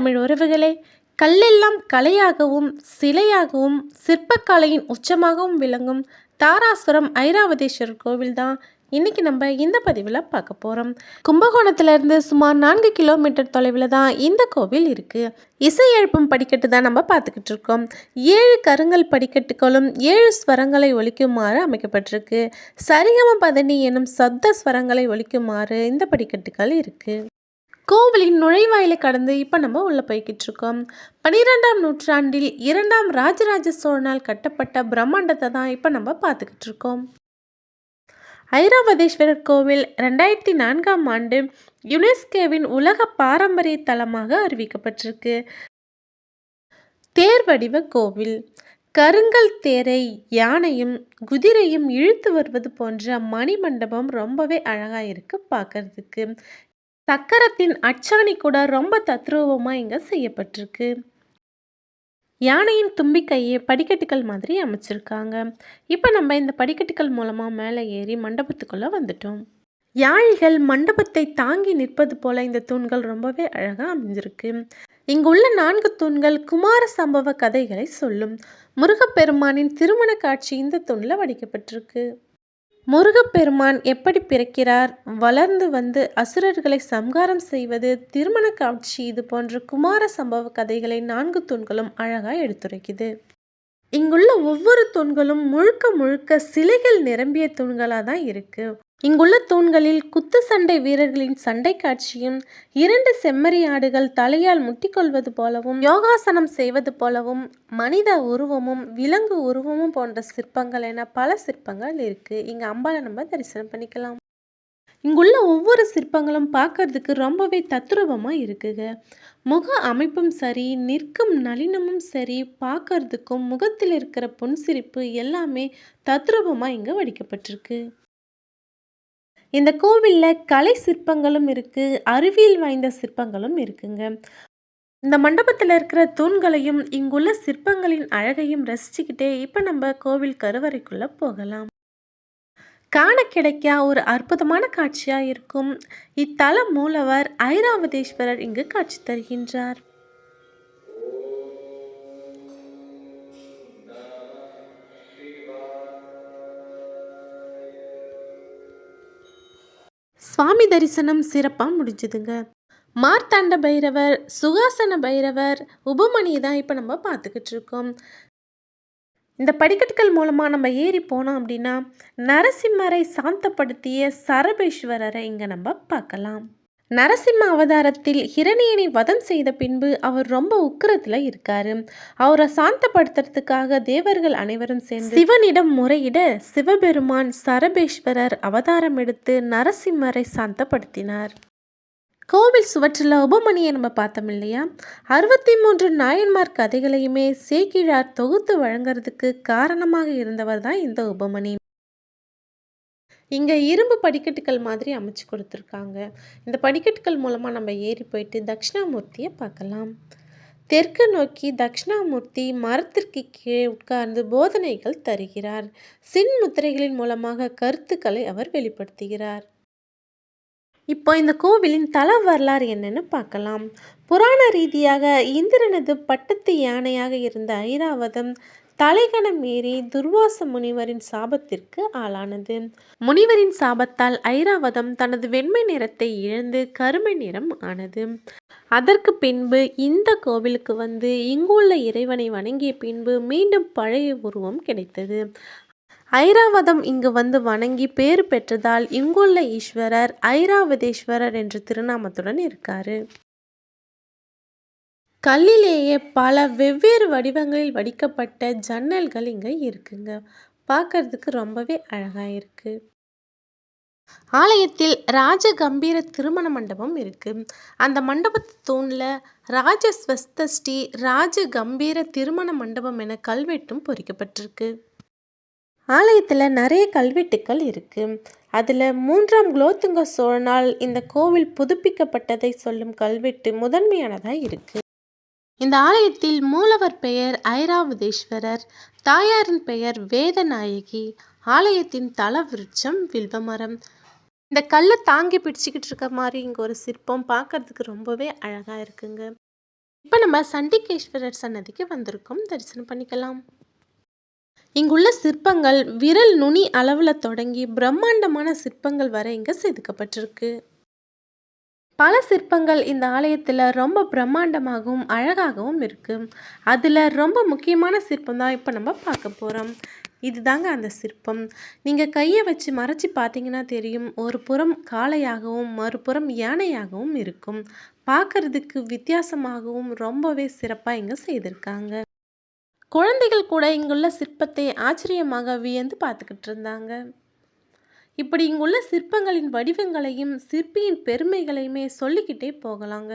தமிழ் உறவுகளே கல்லெல்லாம் கலையாகவும் சிலையாகவும் சிற்பக்கலையின் உச்சமாகவும் விளங்கும் தாராசுரம் ஐராவதேஸ்வரர் கோவில் தான் இன்றைக்கி நம்ம இந்த பதிவில் பார்க்க போகிறோம் கும்பகோணத்திலிருந்து சுமார் நான்கு கிலோமீட்டர் தொலைவில் தான் இந்த கோவில் இருக்குது இசை எழுப்பும் படிக்கட்டு தான் நம்ம பார்த்துக்கிட்டு இருக்கோம். ஏழு கருங்கல் படிக்கட்டுகளும் ஏழு ஸ்வரங்களை ஒலிக்குமாறு அமைக்கப்பட்டிருக்கு. சரிகம பதனி எனும் சப்த ஸ்வரங்களை ஒலிக்குமாறு இந்த படிக்கட்டுகள் இருக்குது கோவிலின் நுழைவாயிலை கடந்து இப்போ நம்ம உள்ளே போய்கிட்டு இருக்கோம். பன்னிரெண்டாம் நூற்றாண்டில் இரண்டாம் ராஜராஜ சோழனால் கட்டப்பட்ட பிரம்மாண்டத்தை தான் இப்போ நம்ம பார்த்துக்கிட்டு இருக்கோம். ஐராவதேஸ்வரர் கோவில் ரெண்டாயிரத்தி நான்காம் ஆண்டு யுனெஸ்கோவின் உலக பாரம்பரிய தலமாக அறிவிக்கப்பட்டிருக்கு. தேர் வடிவ கோவில். கருங்கல் தேரை யானையும் குதிரையும் இழுத்து வருவது போன்ற மணிமண்டபம் ரொம்பவே அழகாக இருக்குது பார்க்கறதுக்கு. சக்கரத்தின் அச்சாணி கூட ரொம்ப தத்ரூபமாக இங்கே செய்யப்பட்டிருக்கு. யானையின் தும்பிக்கையை படிக்கட்டுகள் மாதிரி அமைச்சிருக்காங்க. இப்போ நம்ம இந்த படிக்கட்டுகள் மூலமாக மேலே ஏறி மண்டபத்துக்குள்ளே வந்துட்டோம். யாழிகள் மண்டபத்தை தாங்கி நிற்பது போல இந்த தூண்கள் ரொம்பவே அழகாக அமைஞ்சிருக்கு. இங்குள்ள நான்கு தூண்கள் குமார சம்பவ கதைகளை சொல்லும். முருகப்பெருமானின் திருமண காட்சி இந்த தூணில் வடிக்கப்பட்டிருக்கு. முருகப்பெருமான் எப்படி பிறக்கிறார்? வளர்ந்து வந்து அசுரர்களை சம்காரம் செய்வது திருமண காட்சி இது போன்ற குமார சம்பவ கதைகளை நான்கு தூண்களும் அழகாக எடுத்துரைக்குது. இங்குள்ள ஒவ்வொரு தூண்களும் முழுக்க முழுக்க சிலைகள் நிரம்பிய தூண்களாக தான் இருக்குது இங்குள்ள தூண்களில் குத்து சண்டை வீரர்களின் சண்டை காட்சியும் இரண்டு செம்மறி ஆடுகள் தலையால் முட்டிக்கொள்வது போலவும் யோகாசனம் செய்வது போலவும் மனித உருவமும் விலங்கு உருவமும் போன்ற சிற்பங்கள் என பல சிற்பங்கள் இருக்கு. இங்க அம்பாலை நம்ம தரிசனம் பண்ணிக்கலாம். இங்குள்ள ஒவ்வொரு சிற்பங்களும் பார்க்கறதுக்கு ரொம்பவே தத்ரூபமாக இருக்குங்க. முக அமைப்பும் சரி நிற்கும் நளினமும் சரி பார்க்கறதுக்கும் முகத்தில் இருக்கிற புன்சிரிப்பு எல்லாமே தத்ரூபமாக இங்கே வடிக்கப்பட்டிருக்கு. இந்த கோவிலில் கலை சிற்பங்களும் இருக்குது அறிவியல் வாய்ந்த சிற்பங்களும் இருக்குங்க. இந்த மண்டபத்தில் இருக்கிற தூண்களையும் இங்குள்ள சிற்பங்களின் அழகையும் ரசிச்சுக்கிட்டே இப்போ நம்ம கோவில் கருவறைக்குள்ளே போகலாம். காண கிடைக்க ஒரு அற்புதமான காட்சியாக இருக்கும். இத்தல மூலவர் ஐராவதேஸ்வரர் இங்கு காட்சி தருகின்றார். சுவாமி தரிசனம் சிறப்பாக முடிஞ்சுதுங்க. மார்த்தாண்ட பைரவர் சுகாசன பைரவர் உபமணியை தான் இப்போ நம்ம பார்த்துக்கிட்டு இருக்கோம். இந்த படிக்கட்டுகள் மூலமாக நம்ம ஏறி போனோம் அப்படின்னா நரசிம்மரை சாந்தப்படுத்திய சரபேஸ்வரரை இங்கே நம்ம பார்க்கலாம். நரசிம்ம அவதாரத்தில் ஹிரணியனை வதம் செய்த பின்பு அவர் ரொம்ப உக்கிரத்தில் இருக்காரு. அவரை சாந்தப்படுத்துறதுக்காக தேவர்கள் அனைவரும் சேர்ந்து சிவனிடம் முறையிட சிவபெருமான் சரபேஸ்வரர் அவதாரம் எடுத்து நரசிம்மரை சாந்தப்படுத்தினார். கோவில் சுவற்றில் உபமணியை நம்ம பார்த்தோம் இல்லையா? அறுபத்தி மூன்று நாயன்மார் கதைகளையுமே சேக்கிழார் தொகுத்து வழங்குறதுக்கு காரணமாக இருந்தவர் தான் இந்த உபமணி இங்கே இரும்பு படிக்கட்டுகள் மாதிரி அமைச்சு கொடுத்துருக்காங்க. இந்த படிக்கட்டுகள் மூலமாக நம்ம ஏறி போயிட்டு தட்சிணாமூர்த்தியை பார்க்கலாம். தெற்கு நோக்கி தட்சிணாமூர்த்தி மரத்திற்கு கீழே உட்கார்ந்து போதனைகள் தருகிறார். சின் முத்திரைகளின் மூலமாக கருத்துக்களை அவர் வெளிப்படுத்துகிறார். இப்போ இந்த கோவிலின் தல வரலாறு என்னன்னு பார்க்கலாம். புராண ரீதியாக இந்திரனது பட்டத்து யானையாக இருந்த ஐராவதம் தலைகணம் மீறி துர்வாச முனிவரின் சாபத்திற்கு ஆளானது. முனிவரின் சாபத்தால் ஐராவதம் தனது வெண்மை நிறத்தை இழந்து கருமை நிறம் ஆனது. அதற்கு பின்பு இந்த கோவிலுக்கு வந்து இங்குள்ள இறைவனை வணங்கிய பின்பு மீண்டும் பழைய உருவம் கிடைத்தது. ஐராவதம் இங்கு வந்து வணங்கி பேறு பெற்றதால் இங்குள்ள ஈஸ்வரர் ஐராவதேஸ்வரர் என்ற திருநாமத்துடன் இருக்காரு. கல்லிலேயே பல வெவ்வேறு வடிவங்களில் வடிக்கப்பட்ட ஜன்னல்கள் இங்கே இருக்குங்க. பார்க்கறதுக்கு ரொம்பவே அழகாக இருக்குது ஆலயத்தில் ராஜ கம்பீர திருமண மண்டபம் இருக்குது அந்த மண்டபத்து தூணில் ராஜஸ்வஸ்த ஸ்ரீ ராஜ கம்பீர திருமண மண்டபம் என கல்வெட்டும் பொறிக்கப்பட்டிருக்கு. ஆலயத்தில் நிறைய கல்வெட்டுக்கள் இருக்குது அதில் மூன்றாம் குலோத்துங்க சோழனால் இந்த கோவில் புதுப்பிக்கப்பட்டதை சொல்லும் கல்வெட்டு முதன்மையானதாக இருக்குது இந்த ஆலயத்தில் மூலவர் பெயர் ஐராவதேஸ்வரர் தாயாரின் பெயர் வேதநாயகி ஆலயத்தின் தல விருட்சம் வில்வமரம். இந்த கல்லை தாங்கி பிடிச்சிக்கிட்டு இருக்க மாதிரி இங்கே ஒரு சிற்பம் பார்க்கறதுக்கு ரொம்பவே அழகாக இருக்குங்க. இப்போ நம்ம சண்டிகேஸ்வரர் சன்னதிக்கு வந்திருக்கோம். தரிசனம் பண்ணிக்கலாம். இங்குள்ள சிற்பங்கள் விரல் நுனி அளவில் தொடங்கி பிரம்மாண்டமான சிற்பங்கள் வரை இங்கே செதுக்கப்பட்டிருக்கு. பல சிற்பங்கள் இந்த ஆலயத்தில் ரொம்ப பிரம்மாண்டமாகவும் அழகாகவும் இருக்குது அதில் ரொம்ப முக்கியமான சிற்பம் தான் இப்போ நம்ம பார்க்க போகிறோம் இதுதாங்க அந்த சிற்பம். நீங்கள் கையை வச்சு மறைச்சி பார்த்தீங்கன்னா தெரியும் ஒரு புறம் காளையாகவும் மறுபுறம் யானையாகவும் இருக்கும். பார்க்கறதுக்கு வித்தியாசமாகவும் ரொம்பவே சிறப்பாக இங்கே செய்திருக்காங்க. குழந்தைகள் கூட இங்குள்ள சிற்பத்தை ஆச்சரியமாக வியந்து பார்த்துக்கிட்டு இருந்தாங்க. இப்படி இங்குள்ள சிற்பங்களின் வடிவங்களையும் சிற்பியின் பெருமைகளையுமே சொல்லிக்கிட்டே போகலாங்க.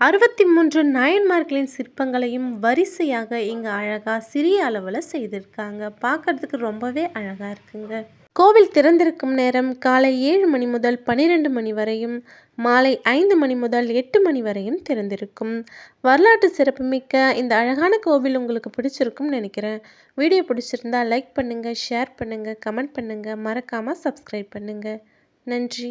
அறுபத்தி மூன்று நாயன்மார்களின் சிற்பங்களையும் வரிசையாக இங்கே அழகாக சிறிய அளவில் செய்திருக்காங்க. பார்க்கறதுக்கு ரொம்பவே அழகாக இருக்குங்க. கோவில் திறந்திருக்கும் நேரம் காலை ஏழு மணி முதல் பன்னிரெண்டு மணி வரையும் மாலை ஐந்து மணி முதல் எட்டு மணி வரையும் திறந்திருக்கும். வரலாற்று சிறப்புமிக்க இந்த அழகான கோவில் உங்களுக்கு பிடிச்சிருக்கும்னு நினைக்கிறேன். வீடியோ பிடிச்சிருந்தா லைக் பண்ணுங்கள் ஷேர் பண்ணுங்கள் கமெண்ட் பண்ணுங்கள் மறக்காமல் சப்ஸ்கிரைப் பண்ணுங்கள் நன்றி.